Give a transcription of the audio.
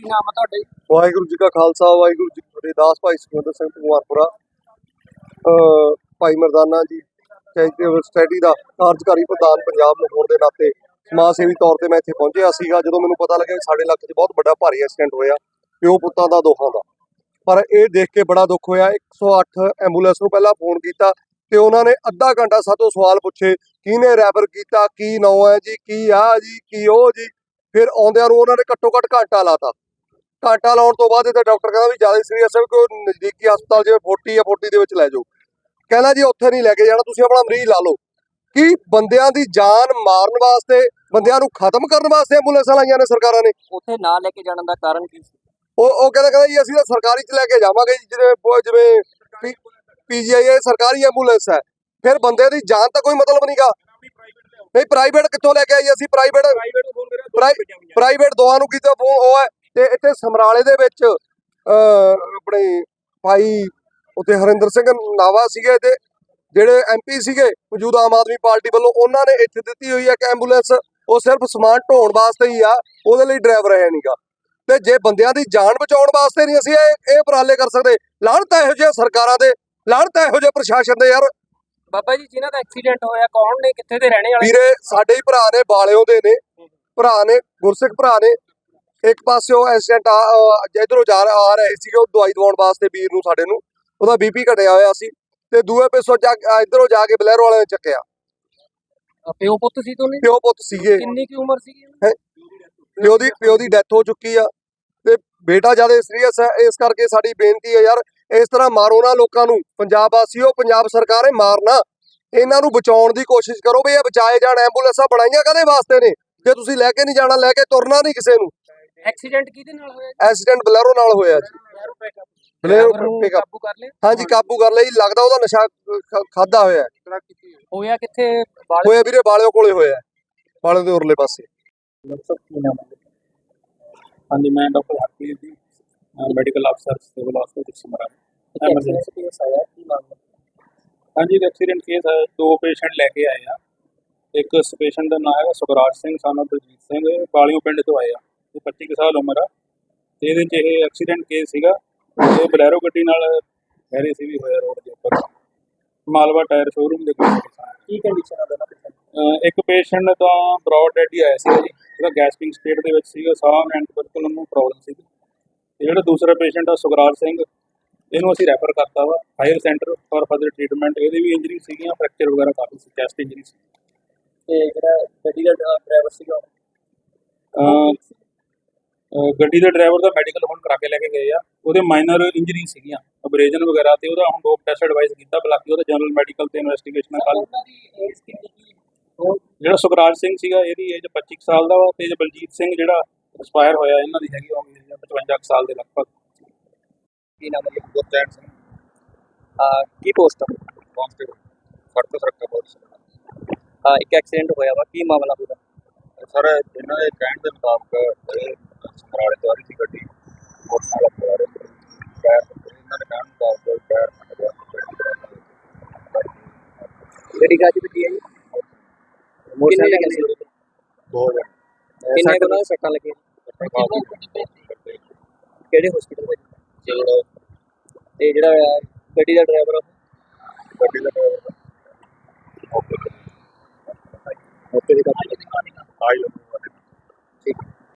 ਕੀ ਨਾਮ ਆ ਤੁਹਾਡਾ ਵਾਹਿਗੁਰੂ ਜੀ ਕਾ ਖਾਲਸਾ, ਵਾਹਿਗੁਰੂ ਜੀ ਕੀ ਫਤਿਹ। ਦਾਸ ਭਾਈ ਸੁਖਵਿੰਦਰ ਸਿੰਘ ਕੁਮਾਰਪੁਰਾ ਭਾਈ ਮਰਦਾਨਾ ਜੀ ਚੈਰੀਟੇਬਲ ਸਟੱਡੀ ਦਾ ਕਾਰਜਕਾਰੀ ਪ੍ਰਧਾਨ ਪੰਜਾਬ ਨੂੰ ਹੋਣ ਦੇ ਨਾਤੇ। ਸਮਾਜ ਸੇਵੀ ਤੌਰ ਤੇ ਮੈਂ ਇੱਥੇ ਪਹੁੰਚਿਆ ਸੀਗਾ, ਜਦੋਂ ਮੈਨੂੰ ਪਤਾ ਲੱਗਿਆ ਕਿ ਸਾਡੇ ਇਲਾਕੇ 'ਚ ਬਹੁਤ ਵੱਡਾ ਭਾਰੀ ਐਕਸੀਡੈਂਟ ਹੋਇਆ, ਪਿਓ ਪੁੱਤਾਂ ਦਾ, ਦੋਹਾਂ ਦਾ। ਪਰ ਇਹ ਦੇਖ ਕੇ ਬੜਾ ਦੁੱਖ ਹੋਇਆ। 108 ਐਂਬੂਲੈਂਸ ਨੂੰ ਪਹਿਲਾਂ ਫੋਨ ਕੀਤਾ ਤੇ ਉਹਨਾਂ ਨੇ ਅੱਧਾ ਘੰਟਾ ਸਾਤੋਂ ਸਵਾਲ ਪੁੱਛੇ, ਕਿਹਨੇ ਰੈਫਰ ਕੀਤਾ, ਕੀ ਨਾਂ ਹੈ ਜੀ, ਕੀ ਆ ਜੀ, ਕੀ ਉਹ ਜੀ? ਫਿਰ ਆਉਂਦਿਆਂ ਨੂੰ ਉਹਨਾਂ ਨੇ ਘੱਟੋ ਘੱਟ ਘੰਟਾ ਲਾਤਾ। ਘੰਟਾ ਲਾਉਣ ਤੋਂ ਬਾਅਦ ਇਹਦੇ ਡਾਕਟਰ ਕਹਿੰਦਾ ਵੀ ਜ਼ਿਆਦਾ ਸੀਰੀਅਸ ਹੈ ਕੋਈ ਨਜ਼ਦੀਕੀ ਹਸਪਤਾਲ ਜਿਵੇਂ 40 ਜਾਂ 40 ਦੇ ਵਿੱਚ ਲੈ ਜਾਓ। ਕਹਿੰਦਾ ਜੀ ਉੱਥੇ ਨਹੀਂ ਲੈ ਕੇ ਜਾਣਾ ਤੁਸੀਂ ਆਪਣਾ ਮਰੀਜ਼ ਲਾ ਲਓ। ਕਿ ਬੰਦਿਆਂ ਦੀ ਜਾਨ ਮਾਰਨ ਵਾਸਤੇ ਬੰਦਿਆਂ ਨੂੰ ਖਤਮ ਕਰਨ ਵਾਸਤੇ ਐਂਬੂਲੈਂਸਾਂ ਲਾਈਆਂ ਨੇ ਸਰਕਾਰਾਂ ਨੇ? ਉੱਥੇ ਨਾ ਲੈ ਕੇ ਜਾਣ ਦਾ ਕਾਰਨ ਕੀ ਸੀ? ਉਹ ਉਹ ਕਹਿੰਦਾ ਕਹਿੰਦਾ ਜੀ ਅਸੀਂ ਤਾਂ ਸਰਕਾਰੀ ਚ ਲੈ ਕੇ ਜਾਵਾਂਗੇ ਜੀ ਜਿਵੇਂ ਜਿਵੇਂ ਪੀਜੀਆਈ ਇਹ ਸਰਕਾਰੀ ਐਂਬੂਲੈਂਸ ਹੈ। ਫਿਰ ਬੰਦੇ ਦੀ ਜਾਨ ਤਾਂ ਕੋਈ ਮਤਲਬ ਨਹੀਂਗਾ ਨਹੀਂ ਪ੍ਰਾਈਵੇਟ ਕਿੱਥੋਂ ਲੈ ਕੇ ਆਈ ਅਸੀਂ? ਪ੍ਰਾਈਵੇਟ ਪ੍ਰਾਈਵੇਟ ਦੋਵਾਂ ਨੂੰ ਕੀਤਾ ਫੋਨ ਉਹ ਹੈ ਤੇ ਇੱਥੇ ਸਮਰਾਲੇ ਦੇ ਵਿੱਚ ਆਪਣੇ ਭਾਈ ਉੱਥੇ ਹਰਿੰਦਰ ਸਿੰਘ ਨਾਵਾ ਸੀਗੇ ਤੇ ਜਿਹੜੇ ਐਮਪੀ ਸੀਗੇ ਮੌਜੂਦਾ ਆਮ ਆਦਮੀ ਪਾਰਟੀ ਵੱਲੋਂ ਉਹਨਾਂ ਨੇ ਇੱਥੇ ਦਿੱਤੀ ਹੋਈ ਹੈ ਕਿ ਐਂਬੂਲੈਂਸ ਉਹ ਸਿਰਫ ਸਮਾਨ ਢੋਣ ਵਾਸਤੇ ਹੀ ਆ ਉਹਦੇ ਲਈ ਡਰਾਈਵਰ ਹੈ ਨਹੀਂਗਾ ਤੇ ਜੇ ਬੰਦਿਆਂ ਦੀ ਜਾਨ ਬਚਾਉਣ ਵਾਸਤੇ ਨਹੀਂ ਅਸੀਂ ਇਹ ਇਹ ਉਪਰਾਲੇ ਕਰ ਸਕਦੇ ਲਾਹਣਤ ਹੈ ਇਹੋ ਜਿਹੇ ਸਰਕਾਰਾਂ ਦੇ ਲਾਹਣਤ ਇਹੋ ਜਿਹੇ ਪ੍ਰਸ਼ਾਸਨ ਦੇ ਯਾਰ। ਬਾਬਾ ਜੀ ਜਿਨ੍ਹਾਂ ਦਾ ਐਕਸੀਡੈਂਟ ਹੋਇਆ ਕੌਣ ਨੇ ਕਿੱਥੇ ਦੇ ਰਹਿਣੇ ਵਾਲੇ? ਵੀਰੇ ਸਾਡੇ ਹੀ ਭਰਾ ਨੇ ਬਾਲਿਓ ਦੇ ਨੇ। ਭਰਾ ਨੇ ਗੁਰਸਿੱਖ ਭਰਾ ਨੇ ਇੱਕ ਪਾਸਿਓ ਐਕਸੀਡੈਂਟ ਆ ਇਧਰੋਂ ਜਾ ਆ ਰਹੇ ਸੀਗੇ ਉਹ ਦਵਾਈ ਦਵਾਉਣ ਵਾਸਤੇ ਵੀਰ ਨੂੰ ਸਾਡੇ ਨੂੰ। ਉਹਦਾ ਬੀਪੀ ਘਟਿਆ ਹੋਇਆ ਸੀ ਤੇ ਦੂਏ ਪਾਸੋਂ ਜਾ ਇਧਰੋਂ ਜਾ ਕੇ ਬਲੈਰੋ ਵਾਲਿਆਂ ਨੇ ਚੱਕਿਆ। ਪਿਓ ਪੁੱਤ ਸੀ ਦੋਨੇ? ਪਿਓ ਪੁੱਤ ਸੀਗੇ। ਕਿੰਨੀ ਕੀ ਉਮਰ ਸੀ ਦੀ? ਪਿਓ ਦੀ ਪਿਓ ਦੀ ਡੈਥ ਹੋ ਚੁੱਕੀ ਆ। ਤੇ ਬੇਟਾ ਜ਼ਿਆਦਾ ਸੀਰੀਅਸ ਹੈ ਇਸ ਕਰਕੇ ਸਾਡੀ ਬੇਨਤੀ ਹੈ ਯਾਰ ਇਸ ਤਰ੍ਹਾਂ ਮਾਰੋ ਨਾ ਲੋਕਾਂ ਨੂੰ। ਪੰਜਾਬ ਵਾਸੀਓ ਪੰਜਾਬ ਸਰਕਾਰੇ ਮਾਰਨਾ। ਇਹਨਾਂ ਨੂੰ ਬਚਾਉਣ ਦੀ ਕੋਸ਼ਿਸ਼ ਕਰੋ ਵੀ ਇਹ ਬਚਾਏ ਜਾਣ ਐਂਬੂਲੈਂਸਾਂ ਬਣਾਈਆਂ ਕਦੇ ਵਾਸਤੇ ਨੇ? ਜੇ ਤੁਸੀਂ ਲੈ ਕੇ ਨਹੀਂ ਜਾਣਾ ਲੈ ਕੇ ਤੁਰਨਾ ਨਹੀਂ ਕਿਸੇ ਨੂੰ। ਐਕਸੀਡੈਂਟ ਕਿਹਦੇ ਨਾਲ ਹੋਇਆ ਐਕਸੀਡੈਂਟ ਬਲੈਰੋ ਨਾਲ ਹੋਇਆ ਜੀ। ਬਲੈਰੋ ਪਿਕਅਪ ਕਾਬੂ ਕਰ ਲਿਆ? ਹਾਂਜੀ ਕਾਬੂ ਕਰ ਲਈ ਲੱਗਦਾ ਉਹਦਾ ਨਸ਼ਾ ਖਾਦਾ ਹੋਇਆ। ਹੈ। ਹੋਇਆ ਕਿੱਥੇ? ਬਾਲੇ ਹੋਇਆ ਵੀਰੇ ਬਾਲਿਓ ਕੋਲੇ ਹੋਇਆ। ਹੈ। ਬਾਲਿਓ ਦੇ ਉਰਲੇ ਪਾਸੇ। ਹਾਂਜੀ ਮੈਂ ਡਾਕਟਰ ਹਰਪ੍ਰੀਤ ਜੀ ਮੈਡੀਕਲ ਅਫਸਰ ਸਿਵਲ ਹਸਪਤਾਲ ਸਮਰਾਲਾ ਐਮਰਜੈਂਸੀ ਕੇਸ ਆਇਆ ਕੀ ਮਾਮਲਾ ਹਾਂਜੀ ਐਕਸੀਡੈਂਟ ਕੇਸ ਹੈ ਦੋ ਪੇਸ਼ੈਂਟ ਲੈ ਕੇ ਆਏ ਆ। ਇੱਕ ਪੇਸ਼ੈਂਟ ਦਾ ਨਾਮ ਹੈਗਾ ਸੁਖਰਾਜ ਸਿੰਘ ਸਾਨੂੰ ਬਲਜੀਤ ਸਿੰਘ। ਬਾਲੀਓ ਪਿੰਡ ਤੋਂ ਆਏ ਆ। ਇਹ 25 ਕੁ ਸਾਲ ਉਮਰ ਆ। ਤੇ ਇਹਦੇ 'ਚ ਇਹ ਐਕਸੀਡੈਂਟ ਕੇਸ ਸੀਗਾ। ਇਹ ਬਲੈਰੋ ਗੱਡੀ ਨਾਲ ਹੈਰੇ ਸੀ ਵੀ ਹੋਇਆ ਰੋਡ ਦੇ ਉੱਪਰ। ਮਾਲਵਾ ਟਾਇਰ ਸ਼ੋਰੂਮ ਦੇ ਕੋਲ। ਕੀ ਕੰਡੀਸ਼ਨ ਆ ਦੋਨਾਂ ਇੱਕ ਪੇਸ਼ੈਂਟ ਤਾਂ ਬ੍ਰੌਡ ਡੈਡ ਹੀ ਆਇਆ ਸੀ ਜੀ। ਉਹਦਾ ਗੈਸਪਿੰਗ ਸਟੇਟ ਦੇ ਵਿੱਚ ਸੀਗਾ। ਸਾਹ ਤੋਂ ਬਿਲਕੁਲ ਉਹਨੂੰ ਪ੍ਰੋਬਲਮ ਸੀ ਤੇ ਜਿਹੜਾ ਦੂਸਰਾ ਪੇਸ਼ੈਂਟ ਆ ਸੁਖਰਾਜ ਸਿੰਘ ਇਹਨੂੰ ਅਸੀਂ ਰੈਫਰ ਕਰਤਾ ਵਾ। Higher centre for further treatment ਇਹਦੀ ਵੀ ਇੰਜਰੀ ਸੀਗੀਆਂ ਫ੍ਰੈਕਚਰ ਵਗੈਰਾ ਕਾਫੀ ਸੀ ਚੈਸਟ ਇੰਜਰੀ ਸੀ। ਤੇ ਜਿਹੜਾ ਗੱਡੀ ਦਾ ਡਰਾਈਵਰ ਸੀਗਾ ਗੱਡੀ ਦੇ ਡਰਾਈਵਰ ਦਾ ਮੈਡੀਕਲ ਹੁਣ ਕਰਾ ਕੇ ਲੈ ਕੇ ਗਏ ਆ। ਉਹਦੇ ਮਾਈਨਰ ਇੰਜਰੀ ਸੀਗੀਆਂ ਅਬਰੇਜਨ ਵਗੈਰਾ ਤੇ ਉਹਦਾ ਹੁਣ ਡੋਪ ਟੈਸਟ ਐਡਵਾਈਸ ਕੀਤਾ ਬਾਕੀ ਉਹਦਾ ਜਨਰਲ ਮੈਡੀਕਲ ਤੇ ਇਨਵੈਸਟੀਗੇਸ਼ਨ ਕੱਲ ਜਿਹੜਾ ਸੁਖਰਾਜ ਸਿੰਘ ਸੀਗਾ ਇਹਦੀ ਏਜ 25 ਕੁ ਸਾਲ ਦਾ ਵਾ ਤੇ ਬਲਜੀਤ ਸਿੰਘ ਜਿਹੜਾ ਐਕਸਪਾਇਰ ਹੋਇਆ ਇਹਨਾਂ ਦੀ ਹੈਗੀ ਉਹ 55 ਕੁ ਸਾਲ ਦੇ ਲਗਭਗ। ਕੀ ਨਾਮ ਹੈ? ਗੁਰਚੈਨ ਸਿੰਘ। ਆ ਕੀ ਪੋਸਟ ਕਾਂਸਟੇਬਲ ਫ਼ਰਕ ਸਰਕਾ ਪੁਲਿਸ ਆ ਇੱਕ ਐਕਸੀਡੈਂਟ ਹੋਇਆ ਵਾ ਕੀ ਮਾਮਲਾ ਪੂਰਾ ਸਰ ਇਹਨਾਂ ਦੇ ਕਹਿਣ ਦੇ ਮੁਤਾਬਕ ਸਮਰਾਲੇ ਤੋਂ ਆ ਰਹੀ ਸੀ ਗੱਡੀ। ਮੋਟਰਸਾਈਕਲ ਤੇ ਆ ਰਹੀ ਸੀ। ਪੈਰ ਇਹਨਾਂ ਦੇ ਕਹਿਣ ਮੁਤਾਬਕ ਪੈਰ ਫਟ ਗਿਆ ਗੱਡੀ ਕਾਜੀ ਵੱਜੀ ਹੈ ਜੀ ਕਿੰਨੇ ਸੀ ਦੋ ਜਣ। ਕਿੰਨੇ ਕੋਲ ਸੱਟਾਂ ਲੱਗੀਆਂ? ਕਿਹੜੇ ਹਸਪੀਟਲ ਵਿੱਚ? ਜਿਹੜਾ ਤੇ ਜਿਹੜਾ ਗੱਡੀ ਦਾ ਡਰਾਈਵਰ ਗੱਡੀ ਦਾ driver ਮੌਕੇ ਤੇ